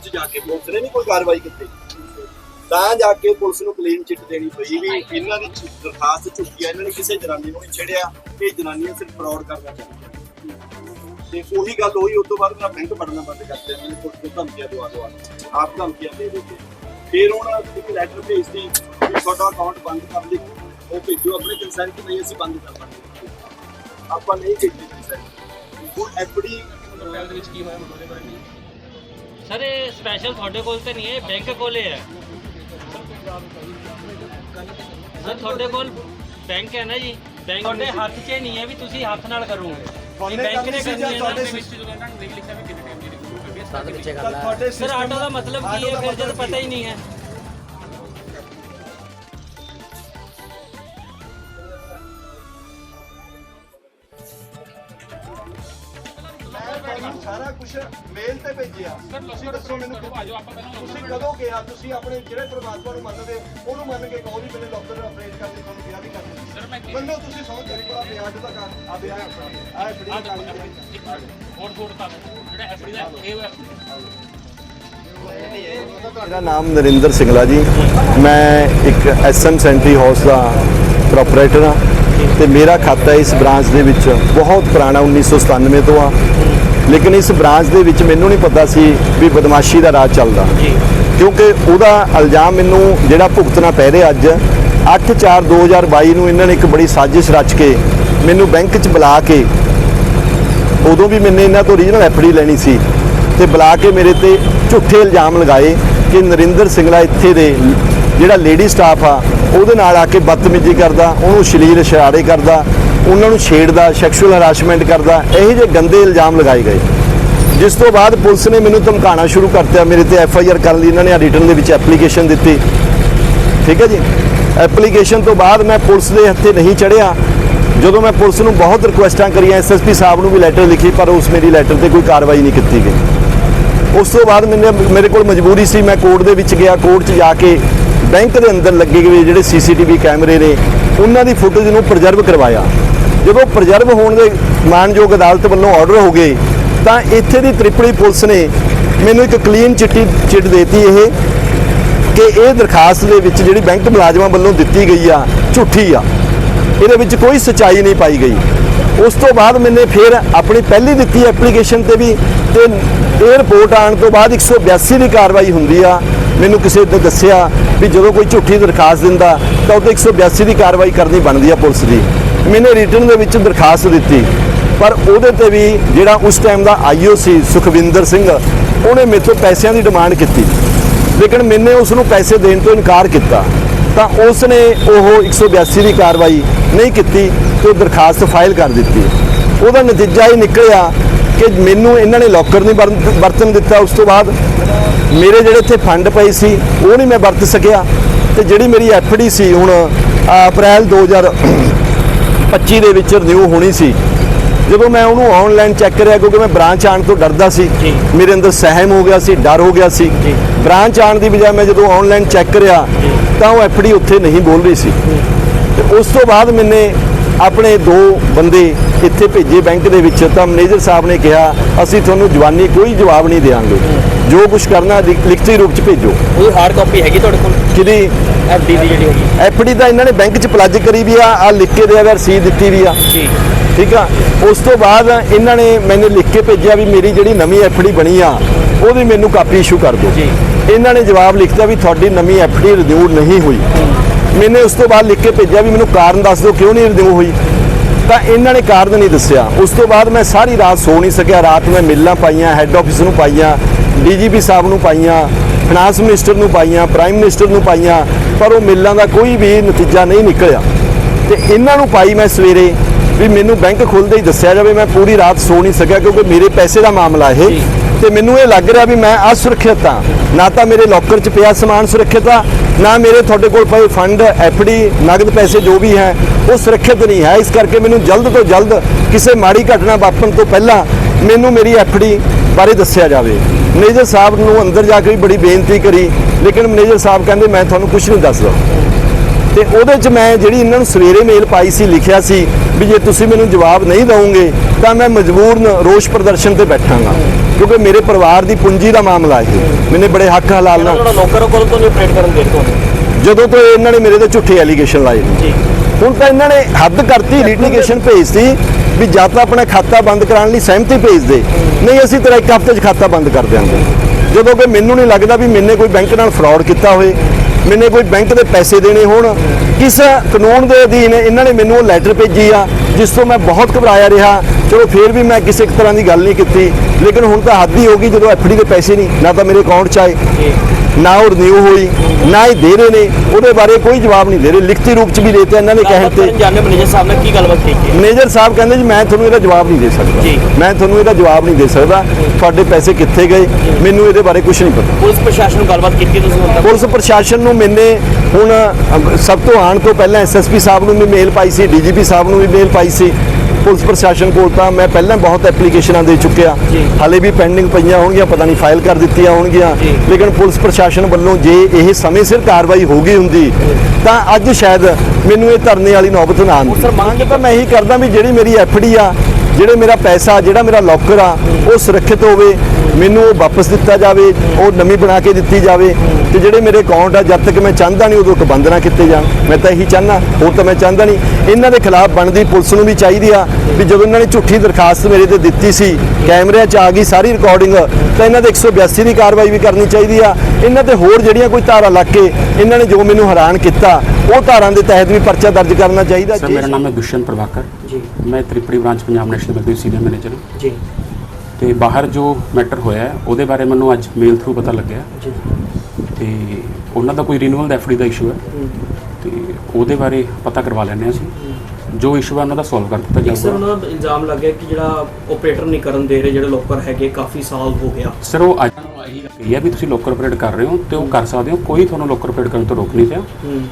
Court ਜਾ ਕੇ police ਨੇ ਨਹੀਂ ਕੋਈ ਕਾਰਵਾਈ ਕੀਤੀ। ਤਾਂ ਜਾ ਕੇ ਪੁਲਿਸ ਨੂੰ ਕਲੀਨ ਚਿੱਟ ਦੇਣੀ ਪਈ ਵੀ ਇਹਨਾਂ ਦੀ ਦਰਖਾਸਤ ਝੁੱਕੀ ਆ, ਇਹਨਾਂ ਨੇ ਕਿਸੇ ਜਨਾਨੀ ਨੂੰ ਨਹੀਂ ਛੇੜਿਆ, ਇਹ ਜਨਾਨੀਆਂ ਸਿਰਫ ਫਰਾਡ ਕਰਨਾ ਚਾਹੁੰਦੀਆਂ ਤੇ ਉਹੀ ਗੱਲ ਹੋਈ ਉਸ ਤੋਂ ਬਾਅਦ ਮੇਰਾ ਬੈਂਕ ਪੜਨਾ ਬੰਦ ਕਰ ਦਿੱਤਾ ਮੈਨੂੰ ਪੁਲਿਸ ਨੂੰ ਧਮਕੀਆਂ ਦਵਾ ਦਵਾ ਆਪ ਧਮਕੀਆਂ ਦੇ ਦੇ ਫਿਰ ਉਹਨਾਂ ਇੱਕ ਲੈਟਰ ਭੇਜਦੀ ਵੀ ਤੁਹਾਡਾ ਅਕਾਊਂਟ ਬੰਦ ਕਰ ਲਈ ਉਹ ਭੇਜੋ ਆਪਣੇ ਕੰਸੈਂਟ ਨਹੀਂ ਅਸੀਂ ਬੰਦ ਕਰ ਦਾਂਗੇ। ਆਪਾਂ ਨਹੀਂ ਭੇਜੀ ਕੰਸੈਂਟ ਹੁਣ ਐਫਡੀ ਸਰ ਇਹ ਸਪੈਸ਼ਲ ਤੁਹਾਡੇ ਕੋਲ ਤੇ ਨਹੀਂ ਹੈ ਬੈਂਕ ਕੋਲੇ ਹੈ। ਸਰ ਤੁਹਾਡੇ ਕੋਲ ਬੈਂਕ ਹੈ ਨਾ ਜੀ? ਬੈਂਕ ਤੁਹਾਡੇ ਹੱਥ 'ਚ ਨਹੀਂ ਹੈ ਵੀ ਤੁਸੀਂ ਹੱਥ ਨਾਲ ਕਰੋਗੇ। ਬੈਂਕ ਨੇ ਕਰਨੀ ਹੈ ਨਾ ਤੁਹਾਡੇ ਸਰ ਆਟੋ ਦਾ ਮਤਲਬ ਕੀ ਹੈ ਫਿਰ ਜਦ ਪਤਾ ਹੀ? ਨਹੀਂ ਹੈ। ਤੁਹਾਨੂੰ ਸਾਰਾ ਕੁਝ ਮੇਲ ਤੇ ਭੇਜਿਆ। ਤੁਸੀਂ ਦੱਸੋ ਮੈਨੂੰ ਤੁਸੀਂ ਕਦੋਂ ਕਿਹਾ ਤੁਸੀਂ ਆਪਣੇ ਜਿਹੜੇ ਪ੍ਰਮਾਤਮਾ ਨੂੰ ਮੰਨਦੇ ਹੋ, ਉਹਨੂੰ ਮੰਨ ਕੇ ਕਹੋ ਵੀ ਮੈਨੂੰ ਡਾਕਟਰ ਅਪਰੇਟ ਕਰਨ ਤੁਹਾਨੂੰ ਕਿਹਾ ਵੀ ਕਰਦੇ ਸਰ ਮੈਂ ਮੰਨੋ ਤੁਸੀਂ ਸੌਂ ਤੇਰੇ ਕੋਲ ਵਿਆਜ ਦਾ ਕਰ ਆ ਵਿਆਜ ਆ ਫੜੀ ਦਾ ਮੇਰਾ ਨਾਮ ਨਰਿੰਦਰ ਸਿੰਘਲਾ ਜੀ। ਮੈਂ ਇੱਕ ਐਸਐਮ ਸੈਂਟਰੀ ਹਾਊਸ ਦਾ ਪ੍ਰੋਪਰਾਈਟਰ ਹਾਂ ਤੇ ਮੇਰਾ ਖਾਤਾ ਇਸ ਬ੍ਰਾਂਚ ਦੇ ਵਿੱਚ ਬਹੁਤ ਪੁਰਾਣਾ 1997 ਤੋਂ ਆ। ਲੇਕਿਨ ਇਸ ਬ੍ਰਾਂਚ ਦੇ ਵਿੱਚ ਮੈਨੂੰ ਨਹੀਂ ਪਤਾ ਸੀ ਵੀ ਬਦਮਾਸ਼ੀ ਦਾ ਰਾਜ ਚੱਲਦਾ। ਕਿਉਂਕਿ ਉਹਦਾ ਇਲਜ਼ਾਮ ਮੈਨੂੰ ਜਿਹੜਾ ਭੁਗਤਣਾ ਪੈ ਰਿਹਾ ਅੱਜ 8/4/2022 ਨੂੰ ਇਹਨਾਂ ਨੇ ਇੱਕ ਬੜੀ ਸਾਜ਼ਿਸ਼ ਰਚ ਕੇ ਮੈਨੂੰ ਬੈਂਕ 'ਚ ਬੁਲਾ ਕੇ ਉਦੋਂ ਵੀ ਮੈਨੇ ਇਹਨਾਂ ਤੋਂ ਰੀਜਨਲ ਐਫਡੀ ਲੈਣੀ ਸੀ ਤੇ ਬੁਲਾ ਕੇ ਮੇਰੇ ਤੇ ਝੂਠੇ ਇਲਜ਼ਾਮ ਲਗਾਏ ਕਿ ਨਰਿੰਦਰ ਸਿੰਘਲਾ ਇੱਥੇ ਦੇ ਜਿਹੜਾ ਲੇਡੀ ਸਟਾਫ ਆ ਉਹਦੇ ਨਾਲ ਆ ਕੇ ਬਦਤਮੀਜ਼ੀ ਕਰਦਾ ਉਹਨੂੰ ਸ਼ਲੀਲ ਇਸ਼ਾਰੇ ਕਰਦਾ ਉਹਨਾਂ ਨੂੰ ਛੇੜਦਾ ਸੈਕਸ਼ੂਅਲ ਹਰਾਸਮੈਂਟ ਕਰਦਾ, ਇਹੋ ਜਿਹੇ ਗੰਦੇ ਇਲਜ਼ਾਮ ਲਗਾਏ ਗਏ। ਜਿਸ ਤੋਂ ਬਾਅਦ ਪੁਲਿਸ ਨੇ ਮੈਨੂੰ ਧਮਕਾਉਣਾ ਸ਼ੁਰੂ ਕਰਤਾ ਮੇਰੇ ਤੇ ਐਫ ਆਈ ਆਰ ਕਰਨ ਲਈ ਇਹਨਾਂ ਨੇ ਰਿਟਰਨ ਦੇ ਵਿੱਚ ਐਪਲੀਕੇਸ਼ਨ ਦਿੱਤੀ। ਠੀਕ ਹੈ ਜੀ? ਐਪਲੀਕੇਸ਼ਨ ਤੋਂ ਬਾਅਦ ਮੈਂ ਪੁਲਿਸ ਦੇ ਹੱਥੇ ਨਹੀਂ ਚੜਿਆ ਜਦੋਂ ਮੈਂ ਪੁਲਿਸ ਨੂੰ ਬਹੁਤ ਰਿਕੁਐਸਟਾਂ ਕਰੀਆਂ ਐਸਐਸਪੀ ਸਾਹਿਬ ਨੂੰ ਵੀ ਲੈਟਰ ਲਿਖੀ, ਪਰ ਉਸ ਮੇਰੀ ਲੈਟਰ ਤੇ ਕੋਈ ਕਾਰਵਾਈ ਨਹੀਂ ਕੀਤੀ ਗਈ। ਉਸ ਤੋਂ ਬਾਅਦ ਮੈਨੇ, ਮੇਰੇ ਕੋਲ ਮਜਬੂਰੀ ਸੀ, ਮੈਂ ਕੋਰਟ ਦੇ ਵਿੱਚ ਗਿਆ, ਕੋਰਟ 'ਚ ਜਾ ਕੇ ਬੈਂਕ ਦੇ ਅੰਦਰ ਲੱਗੇ ਹੋਏ ਜਿਹੜੇ ਸੀਸੀਟੀਵੀ ਕੈਮਰੇ ਨੇ, ਉਹਨਾਂ ਦੀ ਫੁਟੇਜ ਨੂੰ ਪ੍ਰੀਜ਼ਰਵ ਕਰਵਾਇਆ। ਜਦੋਂ ਪ੍ਰੀਜ਼ਰਵ ਹੋਣ ਦੇ ਮਾਨਯੋਗ ਅਦਾਲਤ ਵੱਲੋਂ ਆਰਡਰ ਹੋ ਗਏ, ਤਾਂ ਇੱਥੇ ਦੀ ਤ੍ਰਿਪੜੀ ਪੁਲਿਸ ਨੇ ਮੈਨੂੰ ਇੱਕ ਕਲੀਨ ਚਿੱਟੀ ਚਿੱਟ ਦੇਤੀ ਇਹ ਕਿ ਇਹ ਦਰਖਾਸਤ ਦੇ ਵਿੱਚ ਜਿਹੜੀ ਬੈਂਕ ਮੁਲਾਜ਼ਮਾਂ ਵੱਲੋਂ ਦਿੱਤੀ ਗਈ ਆ, ਝੂਠੀ ਆ। ਇਹਦੇ ਵਿੱਚ ਕੋਈ ਸਚਾਈ ਨਹੀਂ ਪਾਈ ਗਈ। ਉਸ ਤੋਂ ਬਾਅਦ ਮੈਨੇ ਫਿਰ ਆਪਣੀ ਪਹਿਲੀ ਦਿੱਤੀ ਐਪਲੀਕੇਸ਼ਨ ਤੇ ਵੀ ਤੇ ਇਹ ਰਿਪੋਰਟ ਆਉਣ ਤੋਂ ਬਾਅਦ 182 ਦੀ ਕਾਰਵਾਈ ਹੁੰਦੀ ਆ। ਮੈਨੂੰ ਕਿਸੇ ਨੇ ਦੱਸਿਆ ਵੀ ਜਦੋਂ ਕੋਈ ਝੂਠੀ ਦਰਖਾਸਤ ਦਿੰਦਾ, ਤਾਂ ਉਹ ਤੇ 182 ਦੀ ਕਾਰਵਾਈ ਕਰਨੀ ਬਣਦੀ ਆ ਪੁਲਿਸ ਦੀ। ਮੈਨੇ ਰਿਟਰਨ ਦੇ ਵਿੱਚ ਦਰਖਾਸਤ ਦਿੱਤੀ। ਪਰ ਉਹਦੇ ਤੇ ਵੀ ਜਿਹੜਾ ਉਸ ਟਾਈਮ ਦਾ ਆਈਓ ਸੀ, ਸੁਖਵਿੰਦਰ ਸਿੰਘ, ਉਹਨੇ ਮੇਰੇ ਤੋਂ ਪੈਸਿਆਂ ਦੀ ਡਿਮਾਂਡ ਕੀਤੀ। ਲੇਕਿਨ ਮੈਨੇ ਉਸ ਨੂੰ ਪੈਸੇ ਦੇਣ ਤੋਂ ਇਨਕਾਰ ਕੀਤਾ। ਤਾਂ ਉਸ ਨੇ ਉਹ 182 ਦੀ ਕਾਰਵਾਈ ਨਹੀਂ ਕੀਤੀ ਤੇ ਦਰਖਾਸਤ ਫਾਈਲ ਕਰ ਦਿੱਤੀ। ਉਹਦਾ ਨਤੀਜਾ ਇਹ ਨਿਕਲਿਆ ਕਿ ਮੈਨੂੰ ਇਹਨਾਂ ਨੇ ਲੋਕਰ ਨਹੀਂ ਵਰਤਨ ਦਿੱਤਾ ਉਸ ਤੋਂ ਬਾਅਦ। ਮੇਰੇ ਜਿਹੜੇ ਇੱਥੇ ਫੰਡ ਪਏ ਸੀ, ਉਹ ਨਹੀਂ ਮੈਂ ਵਰਤ ਸਕਿਆ। ਤੇ ਜਿਹੜੀ ਮੇਰੀ ਐਫਡੀ ਸੀ ਹੁਣ ਅਪ੍ਰੈਲ 2000 25 ਦੇ ਵਿੱਚ ਰਿਨਿਊ ਹੋਣੀ ਸੀ। ਜਦੋਂ ਮੈਂ ਉਹਨੂੰ ਆਨਲਾਈਨ ਚੈੱਕ ਕਰਿਆ ਕਿਉਂਕਿ ਮੈਂ ਬ੍ਰਾਂਚ ਆਣ ਤੋਂ ਡਰਦਾ ਸੀ ਮੇਰੇ ਅੰਦਰ ਸਹਿਮ ਹੋ ਗਿਆ ਸੀ ਡਰ ਹੋ ਗਿਆ ਸੀ। ਬ੍ਰਾਂਚ ਆਣ ਦੀ ਬਜਾਏ ਮੈਂ ਜਦੋਂ ਆਨਲਾਈਨ ਚੈੱਕ ਕਰਿਆ ਤਾਂ ਉਹ ਐਫਡੀ ਉੱਥੇ ਨਹੀਂ ਬੋਲ ਰਹੀ ਸੀ। ਤੇ ਉਸ ਤੋਂ ਬਾਅਦ ਮੈਨੇ ਆਪਣੇ ਦੋ ਬੰਦੇ ਇੱਥੇ ਭੇਜੇ ਬੈਂਕ ਦੇ ਵਿੱਚ ਤਾਂ ਮੈਨੇਜਰ ਸਾਹਿਬ ਨੇ ਕਿਹਾ ਅਸੀਂ ਤੁਹਾਨੂੰ ਜਵਾਨੀ ਕੋਈ ਜਵਾਬ ਨਹੀਂ ਦੇਵਾਂਗੇ ਜੋ। ਕੁਝ ਕਰਨਾ ਲਿਖਤੀ ਰੂਪ ਚ ਭੇਜੋ। ਉਹ ਹਾਰਡ ਕਾਪੀ ਹੈਗੀ ਤੁਹਾਡੇ ਕੋਲ? ਕਿਹਦੀ? ਐਫਡੀ ਦੀ ਜਿਹੜੀ ਐਫਡੀ ਦਾ ਇਹਨਾਂ ਨੇ ਬੈਂਕ ਚ ਪਲੱਜ ਕਰੀ ਵੀ ਆ ਆ ਲਿਖ ਕੇ ਦੇ ਅਗਰ ਰਸੀਦ ਦਿੱਤੀ ਵੀ ਆ। ਜੀ। ਠੀਕ ਆ? ਉਸ ਤੋਂ ਬਾਅਦ ਇਹਨਾਂ ਨੇ ਮੈਨੂੰ ਲਿਖ ਕੇ ਭੇਜਿਆ ਵੀ ਮੇਰੀ ਜਿਹੜੀ ਨਵੀਂ ਐਫਡੀ ਬਣੀ ਆ ਉਹਦੀ ਮੈਨੂੰ ਕਾਪੀ ਇਸ਼ੂ ਕਰ ਦਿਓ। ਜੀ। ਇਹਨਾਂ ਨੇ ਜਵਾਬ ਲਿਖਤਾ ਵੀ ਤੁਹਾਡੀ ਨਵੀਂ ਐਫਡੀ ਰਿਨਿਊ ਨਹੀਂ ਹੋਈ। ਮੈਨੇ ਉਸ ਤੋਂ ਬਾਅਦ ਲਿਖ ਕੇ ਭੇਜਿਆ ਵੀ ਮੈਨੂੰ ਕਾਰਨ ਦੱਸ ਦਿਓ ਕਿਉਂ ਨਹੀਂ ਰਿਨਿਊ ਹੋਈ। ਤਾਂ ਇਹਨਾਂ ਨੇ ਕਾਰਨ ਨਹੀਂ ਦੱਸਿਆ। ਉਸ ਤੋਂ ਬਾਅਦ ਮੈਂ ਸਾਰੀ ਰਾਤ ਸੋ ਨਹੀਂ ਸਕਿਆ। ਰਾਤ ਮੈਂ ਮਿਲਾਂ ਪਾਈਆਂ ਹੈੱਡ ਆਫਿਸ ਨੂੰ ਪਾਈਆਂ ਡੀਜੀਪੀ ਸਾਹਿਬ ਨੂੰ ਪਾਈਆਂ ਫਾਈਨਾਂਸ ਮਿਨਿਸਟਰ ਨੂੰ ਪਾਈਆਂ ਪ੍ਰਾਈਮ ਮਿਨਿਸਟਰ ਨੂੰ ਪਾਈਆਂ ਪਰ ਉਹ ਮਿਲਾਂ ਦਾ ਕੋਈ ਵੀ ਨਤੀਜਾ ਨਹੀਂ ਨਿਕਲਿਆ। ਤੇ ਇਹਨਾਂ ਨੂੰ ਪਾਈ ਮੈਂ ਸਵੇਰੇ ਵੀ ਮੈਨੂੰ ਬੈਂਕ ਖੁੱਲਦੇ ਹੀ ਦੱਸਿਆ ਜਾਵੇ। ਮੈਂ ਪੂਰੀ ਰਾਤ ਸੋ ਨਹੀਂ ਸਕਿਆ ਕਿਉਂਕਿ ਮੇਰੇ ਪੈਸੇ ਦਾ ਮਾਮਲਾ ਇਹ। ਤੇ ਮੈਨੂੰ ਇਹ ਲੱਗ ਰਿਹਾ ਵੀ ਮੈਂ ਅਸੁਰੱਖਿਅਤ ਹਾਂ। ਨਾ ਤਾਂ ਮੇਰੇ ਲੋਕਰ 'ਚ ਪਿਆ ਸਮਾਨ ਸੁਰੱਖਿਅਤ ਆ ਨਾ ਮੇਰੇ ਤੁਹਾਡੇ ਕੋਲ ਪਏ ਫੰਡ ਐਫਡੀ ਨਗਦ ਪੈਸੇ ਜੋ ਵੀ ਹੈ ਉਹ ਸੁਰੱਖਿਅਤ ਨਹੀਂ ਹੈ। ਇਸ ਕਰਕੇ ਮੈਨੂੰ ਜਲਦ ਤੋਂ ਜਲਦ ਕਿਸੇ ਮਾੜੀ ਘਟਨਾ ਵਾਪਰਨ ਤੋਂ ਪਹਿਲਾਂ ਮੈਨੂੰ ਮੇਰੀ ਐਫਡੀ ਬਾਰੇ ਦੱਸਿਆ ਜਾਵੇ। ਮੈਨੇਜਰ ਸਾਹਿਬ ਨੂੰ ਅੰਦਰ ਜਾ ਕੇ ਵੀ ਬੜੀ ਬੇਨਤੀ ਕਰੀ ਲੇਕਿਨ ਮੈਨੇਜਰ ਸਾਹਿਬ ਕਹਿੰਦੇ ਮੈਂ ਤੁਹਾਨੂੰ ਕੁਝ ਨਹੀਂ ਦੱਸਦਾ। ਤੇ ਉਹਦੇ 'ਚ ਮੈਂ ਜਿਹੜੀ ਇਹਨਾਂ ਨੂੰ ਸਵੇਰੇ ਮੇਲ ਪਾਈ ਸੀ ਲਿਖਿਆ ਸੀ ਵੀ ਜੇ ਤੁਸੀਂ ਮੈਨੂੰ ਜਵਾਬ ਨਹੀਂ ਦਿਓਗੇ ਤਾਂ ਮੈਂ ਮਜਬੂਰਨ ਰੋਸ ਪ੍ਰਦਰਸ਼ਨ ਤੇ ਬੈਠਾਂਗਾ। ਕਿਉਂਕਿ ਮੇਰੇ ਪਰਿਵਾਰ ਦੀ ਪੂੰਜੀ ਦਾ ਮਾਮਲਾ ਹੈ ਮੈਨੇ ਬੜੇ ਹੱਕ ਹਲਾਲ ਨਾਲ ਨੌਕਰ ਕੋਲ ਤੋਂ ਨਹੀਂ ਆਪਰੇਟ ਕਰਨ ਦੇ ਜਦੋਂ ਤੋਂ ਇਹਨਾਂ ਨੇ ਮੇਰੇ ਤੇ ਝੂਠੇ ਐਲੀਗੇਸ਼ਨ ਲਾਏ ਜੀ। ਹੁਣ ਤਾਂ ਇਹਨਾਂ ਨੇ ਹੱਦ ਕਰਤੀ ਲਿਟੀਗੇਸ਼ਨ ਭੇਜਤੀ ਵੀ ਜਾਂ ਤਾਂ ਆਪਣਾ ਖਾਤਾ ਬੰਦ ਕਰਾਉਣ ਲਈ ਸਹਿਮਤੀ ਭੇਜ ਦੇ। ਨਹੀਂ, ਅਸੀਂ ਤੇਰਾ ਇੱਕ ਹਫ਼ਤੇ 'ਚ ਖਾਤਾ ਬੰਦ ਕਰ ਦਿਆਂਗੇ। ਜਦੋਂ ਕਿ ਮੈਨੂੰ ਨਹੀਂ ਲੱਗਦਾ ਵੀ ਮੈਨੇ ਕੋਈ ਬੈਂਕ ਨਾਲ ਫਰਾਡ ਕੀਤਾ ਹੋਵੇ, ਮੈਨੇ ਕੋਈ ਬੈਂਕ ਦੇ ਪੈਸੇ ਦੇਣੇ ਹੋਣ। ਕਿਸ ਕਾਨੂੰਨ ਦੇ ਅਧੀਨ ਇਹਨਾਂ ਨੇ ਮੈਨੂੰ ਉਹ ਲੈਟਰ ਭੇਜੀ ਆ, ਜਿਸ ਤੋਂ ਮੈਂ ਬਹੁਤ ਘਬਰਾਇਆ ਰਿਹਾ। ਚਲੋ, ਫੇਰ ਵੀ ਮੈਂ ਕਿਸੇ ਤਰ੍ਹਾਂ ਦੀ ਗੱਲ ਨਹੀਂ ਕੀਤੀ। ਲੇਕਿਨ ਹੁਣ ਤਾਂ ਹੱਦ ਹੀ ਹੋ ਗਈ ਜਦੋਂ ਐਫਡੀ ਦੇ ਪੈਸੇ ਨਹੀਂ, ਨਾ ਤਾਂ ਮੇਰੇ ਅਕਾਊਂਟ 'ਚ ਆਏ। ਨਾ ਉਹ ਰਿਨਿਊ ਹੋਈ ਨਾ ਹੀ ਦੇ ਰਹੇ ਨੇ। ਉਹਦੇ ਬਾਰੇ ਕੋਈ ਜਵਾਬ ਨਹੀਂ ਦੇ ਰਹੇ। ਲਿਖਤੀ ਰੂਪ 'ਚ ਵੀ ਦੇਤੇ ਇਹਨਾਂ ਨੇ ਕਹਿਣ ਤੇ। ਜਾਣੇ ਮੈਨੇਜਰ ਸਾਹਿਬ ਨੇ ਕੀ ਗੱਲਬਾਤ ਕੀਤੀ ਮੈਨੇਜਰ ਸਾਹਿਬ ਕਹਿੰਦੇ ਜੀ ਮੈਂ ਤੁਹਾਨੂੰ ਇਹਦਾ ਜਵਾਬ ਨਹੀਂ ਦੇ ਸਕਦਾ। ਮੈਂ ਤੁਹਾਨੂੰ ਇਹਦਾ ਜਵਾਬ ਨਹੀਂ ਦੇ ਸਕਦਾ। ਤੁਹਾਡੇ ਪੈਸੇ ਕਿੱਥੇ ਗਏ? ਮੈਨੂੰ ਇਹਦੇ ਬਾਰੇ ਕੁਝ ਨਹੀਂ ਪਤਾ। ਪੁਲਿਸ ਪ੍ਰਸ਼ਾਸਨ ਨੂੰ ਗੱਲਬਾਤ ਕੀਤੀ ਤੁਸੀਂ ਹੁਣ ਪੁਲਿਸ ਪ੍ਰਸ਼ਾਸਨ ਨੂੰ ਮੈਨੇ ਹੁਣ ਸਭ ਤੋਂ ਆਉਣ ਤੋਂ ਪਹਿਲਾਂ ਐਸਐਸਪੀ ਸਾਹਿਬ ਨੂੰ ਵੀ ਮੇਲ ਪਾਈ ਸੀ ਡੀਜੀਪੀ ਸਾਹਿਬ ਨੂੰ ਵੀ ਮੇਲ ਪਾਈ ਸੀ। ਪੁਲਿਸ ਪ੍ਰਸ਼ਾਸਨ ਕੋਲ ਤਾਂ ਮੈਂ ਪਹਿਲਾਂ ਬਹੁਤ ਐਪਲੀਕੇਸ਼ਨਾਂ ਦੇ ਚੁੱਕਿਆ। ਹਾਲੇ ਵੀ ਪੈਂਡਿੰਗ ਪਈਆਂ ਹੋਣਗੀਆਂ ਪਤਾ ਨਹੀਂ ਫਾਈਲ ਕਰ ਦਿੱਤੀਆਂ ਹੋਣਗੀਆਂ। ਲੇਕਿਨ ਪੁਲਿਸ ਪ੍ਰਸ਼ਾਸਨ ਵੱਲੋਂ ਜੇ ਇਹ ਸਮੇਂ ਸਿਰ ਕਾਰਵਾਈ ਹੋ ਗਈ ਹੁੰਦੀ ਤਾਂ ਅੱਜ ਸ਼ਾਇਦ ਮੈਨੂੰ ਇਹ ਧਰਨੇ ਵਾਲੀ ਨੌਬਤ ਨਾ ਆਉਂਦੀ ਸਰ, ਮੰਗ ਤਾਂ ਮੈਂ ਇਹੀ ਕਰਦਾ ਵੀ ਜਿਹੜੀ ਮੇਰੀ ਐਫਡੀ ਆ ਜਿਹੜੇ ਮੇਰਾ ਪੈਸਾ ਜਿਹੜਾ ਮੇਰਾ ਲੋਕਰ ਆ ਉਹ ਸੁਰੱਖਿਅਤ ਹੋਵੇ ਮੈਨੂੰ ਉਹ ਵਾਪਸ ਦਿੱਤਾ ਜਾਵੇ ਉਹ ਨਵੀਂ ਬਣਾ ਕੇ ਦਿੱਤੀ ਜਾਵੇ ਤੇ ਜਿਹੜੇ ਮੇਰੇ ਅਕਾਊਂਟ ਆ ਜਦ ਤੱਕ ਮੈਂ ਚਾਹੁੰਦਾ ਨਹੀਂ ਉਦੋਂ ਤੱਕ ਬੰਦ ਨਾ ਕੀਤੇ ਜਾਣ। ਮੈਂ ਤਾਂ ਇਹੀ ਚਾਹੁੰਦਾ ਹੋਰ ਤਾਂ ਮੈਂ ਚਾਹੁੰਦਾ ਨਹੀਂ। ਇਹਨਾਂ ਦੇ ਖਿਲਾਫ ਬਣਦੀ ਪੁਲਿਸ ਨੂੰ ਵੀ ਚਾਹੀਦੀ ਆ ਵੀ ਜਦੋਂ ਇਹਨਾਂ ਨੇ ਝੂਠੀ ਦਰਖਾਸਤ ਮੇਰੇ ਤੇ ਦਿੱਤੀ ਸੀ ਕੈਮਰਿਆਂ 'ਚ ਆ ਗਈ ਸਾਰੀ ਰਿਕਾਰਡਿੰਗ ਤਾਂ ਇਹਨਾਂ ਦੇ 182 ਦੀ ਕਾਰਵਾਈ ਵੀ ਕਰਨੀ ਚਾਹੀਦੀ ਆ। ਇਹਨਾਂ ਤੇ ਹੋਰ ਜਿਹੜੀਆਂ ਕੋਈ ਧਾਰਾ ਲੱਗ ਕੇ ਇਹਨਾਂ ਨੇ ਜੋ ਮੈਨੂੰ ਹੈਰਾਨ ਕੀਤਾ ਉਹ ਧਾਰਾਂ ਦੇ ਤਹਿਤ ਵੀ ਪਰਚਾ ਦਰਜ ਕਰਨਾ ਚਾਹੀਦਾ। ਸਰ ਜੇ- ਮੇਰਾ ਨਾਮ ਹੈ ਦੁਸ਼ਯੰਤ ਪ੍ਰਭਾਕਰ। ਜੀ। ਮੈਂ Tripri branch Punjab national bank ਦੇ ਸੀਨੀਅਰ ਮੈਨੇਜਰ ਹਾਂ। ਜੀ। ਤੇ ਬਾਹਰ ਜੋ ਮੈਟਰ ਹੋਇਆ ਹੈ, ਉਹਦੇ ਬਾਰੇ ਮੈਨੂੰ ਅੱਜ ਮੇਲ ਥਰੂ ਪਤਾ ਲੱਗਿਆ ਜੀ। ਤੇ ਉਹਨਾਂ ਦਾ ਕੋਈ ਰੀਨਿਊਅਲ ਦਾ ਐਫਡੀ ਦਾ ਇਸ਼ੂ ਹੈ। ਤੇ ਉਹਦੇ ਬਾਰੇ ਪਤਾ ਕਰਵਾ ਲੈਂਦੇ ਹਾਂ ਅਸੀਂ। ਜੋ ਇਸ਼ੂ ਹੈ ਉਹਨਾਂ ਦਾ ਸੋਲਵ ਕਰ ਦਿੱਤਾ ਇੱਕ ਸਰ ਜਾਊਗਾ ਉਹਨਾਂ ਦਾ ਇਲਜ਼ਾਮ ਲੱਗਿਆ ਕਿ ਜਿਹੜਾ ਆਪਰੇਟਰ ਨਹੀਂ ਕਰਨ ਦੇ ਰਹੇ ਜਿਹੜੇ ਲੋਕਰ ਹੈਗੇ ਕਾਫੀ ਸਾਲ ਹੋ ਗਿਆ। ਸਰ ਉਹ ਅੱਜ ਇਹ ਹੈ ਵੀ ਤੁਸੀਂ ਲੋਕਰ ਆਪਰੇਟ ਕਰ ਰਹੇ ਹੋ ਤੇ ਉਹ ਕਰ ਸਕਦੇ ਹੋ ਕੋਈ ਤੁਹਾਨੂੰ ਲੋਕਰ ਆਪਰੇਟ ਕਰਨ ਤੋਂ ਰੋਕ ਨਹੀਂ ਰਿਹਾ। ਹੂੰ।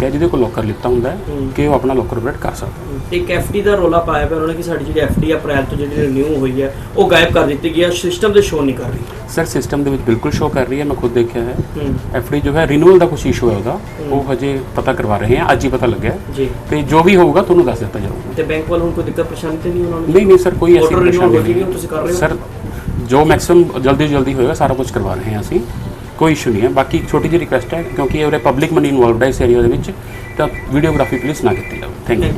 ਕਿ ਜਿਹਦੇ ਕੋਲ ਲੋਕਰ ਲਿੱਤਾ ਹੁੰਦਾ ਹੈ ਕਿ ਉਹ ਆਪਣਾ ਲੋਕਰ ਆਪਰੇਟ ਕਰ ਸਕਦਾ ਹੈ। ਇੱਕ ਐਫਡੀ ਦਾ ਰੋਲਾ ਪਾਇਆ ਪਿਆ ਉਹਨਾਂ ਨੇ ਕਿ ਸਾਡੀ ਜਿਹੜੀ ਐਫਡੀ ਅਪ੍ਰੈਲ ਤੋਂ ਜਿਹੜੀ ਰਿਨਿਊ ਹੋਈ ਹੈ ਉਹ ਗਾਇਬ ਕਰ ਦਿੱਤੀ ਗਈ ਹੈ ਸਿਸਟਮ ਤੇ ਸ਼ੋ ਨਹੀਂ ਕਰ ਰਹੀ। ਸਰ ਸਿਸਟਮ ਦੇ ਵਿੱਚ ਬਿਲਕੁਲ ਸ਼ੋ ਕਰ ਰਹੀ ਹੈ ਮੈਂ ਖੁਦ ਦੇਖਿਆ ਹੈ। ਐਫਡੀ ਜੋ ਹੈ ਰੀਨਿਊਅਲ ਦਾ ਕੁਝ ਇਸ਼ੂ ਹੈ ਉਹਦਾ ਉਹ ਹਜੇ ਪਤਾ ਕਰਵਾ ਰਹੇ ਹਾਂ ਅੱਜ ਹੀ ਪਤਾ ਲੱਗਿਆ ਹੈ। ਜੀ। ਤੇ ਜੋ ਵੀ ਹੋਊਗਾ ਤੁਹਾਨੂੰ ਦੱਸ ਦਿੱਤਾ ਜਾਊਗਾ। ਤੇ ਬੈਂਕ ਵੱਲ ਹੁਣ ਕੋਈ ਦਿੱਕਤ ਪਰੇਸ਼ਾਨੀ ਤੇ ਨਹੀਂ ਉਹਨਾਂ ਨੂੰ ਨਹੀਂ ਨਹੀਂ ਸਰ ਕੋਈ ਐਸੀ Order ਪਰੇਸ਼ਾਨੀ ਜਾਏਗੀ, ਨਹੀਂ ਤੁਸੀਂ ਕਰ ਰਹੇ ਹੋ? ਸਰ ਜੋ ਮੈਕਸਿਮਮ ਜਲਦੀ ਤੋਂ ਜਲਦੀ ਹੋਏਗਾ, ਸਾਰਾ ਕੁਝ ਕਰਵਾ ਰਹੇ ਹਾਂ ਅਸੀਂ। ਕੋਈ ਇਸ਼ੂ ਨਹੀਂ ਹੈ। ਬਾਕੀ ਇੱਕ ਛੋਟੀ ਜਿਹੀ ਰਿਕੁਐਸਟ ਹੈ, ਕਿਉਂਕਿ ਇਹ ਉਰੇ ਪਬਲਿਕ ਮਨੀ ਇਨਵੋਲਵਡ ਹੈ ਇਸ ਏਰੀਆ ਦੇ ਵਿੱਚ, ਤਾਂ ਵੀਡੀਓਗ੍ਰਾਫੀ ਪਲੀਜ਼ ਨਾ ਕੀਤੀ ਜਾਵੇ। Thank you